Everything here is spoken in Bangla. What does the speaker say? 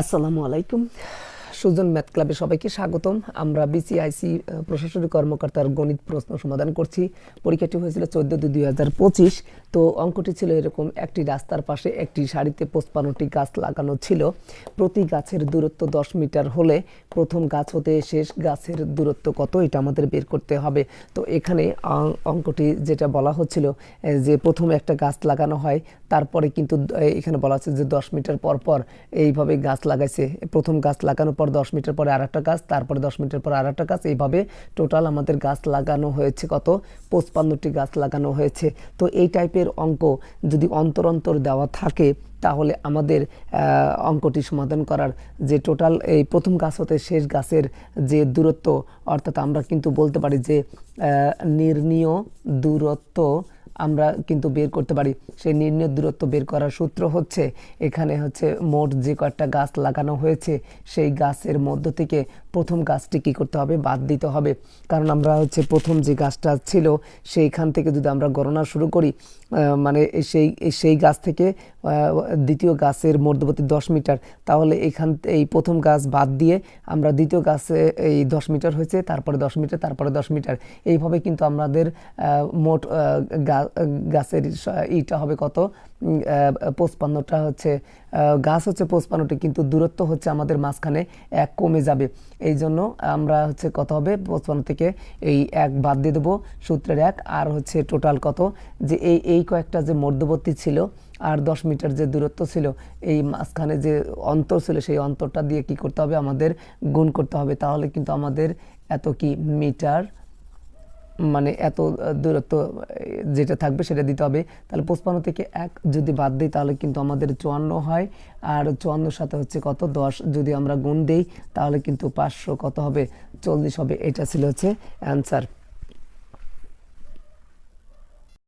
আসসালামু আলাইকুম। সুজন ম্যাথ ক্লাবে সবাইকে স্বাগতম। আমরা বিসিআইসি প্রশাসনিক কর্মকর্তার গণিত প্রশ্ন সমাধান করছি। পরীক্ষাটি হয়েছিল চোদ্দ দুই দুই তো অঙ্কটি ছিল এরকম, একটি রাস্তার পাশে একটি সারিতে পঁচপান্নটি গাছ লাগানো ছিল। প্রতি গাছের দূরত্ব দশ মিটার হলে প্রথম গাছ হতে শেষ গাছের দূরত্ব কত, এটা আমাদের বের করতে হবে। তো এখানে অঙ্কটি যেটা বলা হচ্ছিল যে প্রথমে একটা গাছ লাগানো হয়, তারপরে কিন্তু এখানে বলা আছে যে দশ মিটার পর পর এইভাবে গাছ লাগাইছে। প্রথম গাছ লাগানোর পর দশ মিটার পরে আর একটা গাছ, তারপরে দশ মিটার পরে আর একটা গাছ। এইভাবে টোটাল আমাদের গাছ লাগানো হয়েছে কত? পঁচপান্নটি গাছ লাগানো হয়েছে। তো এই টাইপের অঙ্ক যদি অন্তর অন্তর দেওয়া থাকে, তাহলে আমাদের অঙ্কটি সমাধান করার যে টোটাল এই প্রথম গাছ হতে শেষ গাছের যে দূরত্ব, অর্থাৎ আমরা কিন্তু বলতে পারি যে নির্ণীয় দূরত্ব আমরা কিন্তু বের করতে পারি। সেই নির্ণয় দূরত্ব বের করার সূত্র হচ্ছে এখানে হচ্ছে মোট যে কয়েকটা গাছ লাগানো হয়েছে সেই গাছের মধ্য থেকে প্রথম গাছটি কী করতে হবে? বাদ দিতে হবে। কারণ আমরা হচ্ছে প্রথম যে গাছটা ছিল সেইখান থেকে যদি আমরা গণনা শুরু করি মানে সেই সেই গাছ থেকে দ্বিতীয় গাছের মধ্যবর্তী দশ মিটার তাহলে এখান এই প্রথম গাছ বাদ দিয়ে আমরা দ্বিতীয় গাছে এই দশ মিটার হয়েছে তারপরে দশ মিটার তারপরে দশ মিটার। এইভাবে কিন্তু আমাদের মোট আহ, গা- গাছের ইটা হবে কত? পঁচপান্নটা হচ্ছে গাছ হচ্ছে পঁচপান্নটি, কিন্তু দূরত্ব হচ্ছে আমাদের মাঝখানে এক কমে যাবে। এই জন্য আমরা হচ্ছে কত হবে? পঁচপান্ন থেকে এই এক বাদ দিয়ে দেবো, সূত্রের এক, আর হচ্ছে টোটাল কত? যে এই এই কয়েকটা যে মধ্যবর্তী ছিল আর দশ মিটার যে দূরত্ব ছিল, এই মাঝখানে যে অন্তর ছিল, সেই অন্তরটা দিয়ে কি করতে হবে? আমাদের গুণ করতে হবে। তাহলে কিন্তু আমাদের এত কি? মিটার মানে এত দূরত্ব যেটা থাকবে সেটা দিতে হবে। তাহলে পঁচপান্ন থেকে এক যদি বাদ দিই, তাহলে কিন্তু আমাদের চুয়ান্ন হয়। আর চুয়ান্নর সাথে হচ্ছে কত? দশ। যদি আমরা গুণ দিই, তাহলে কিন্তু পাঁচশো কত হবে? চল্লিশ হবে। এটা ছিল হচ্ছে অ্যান্সার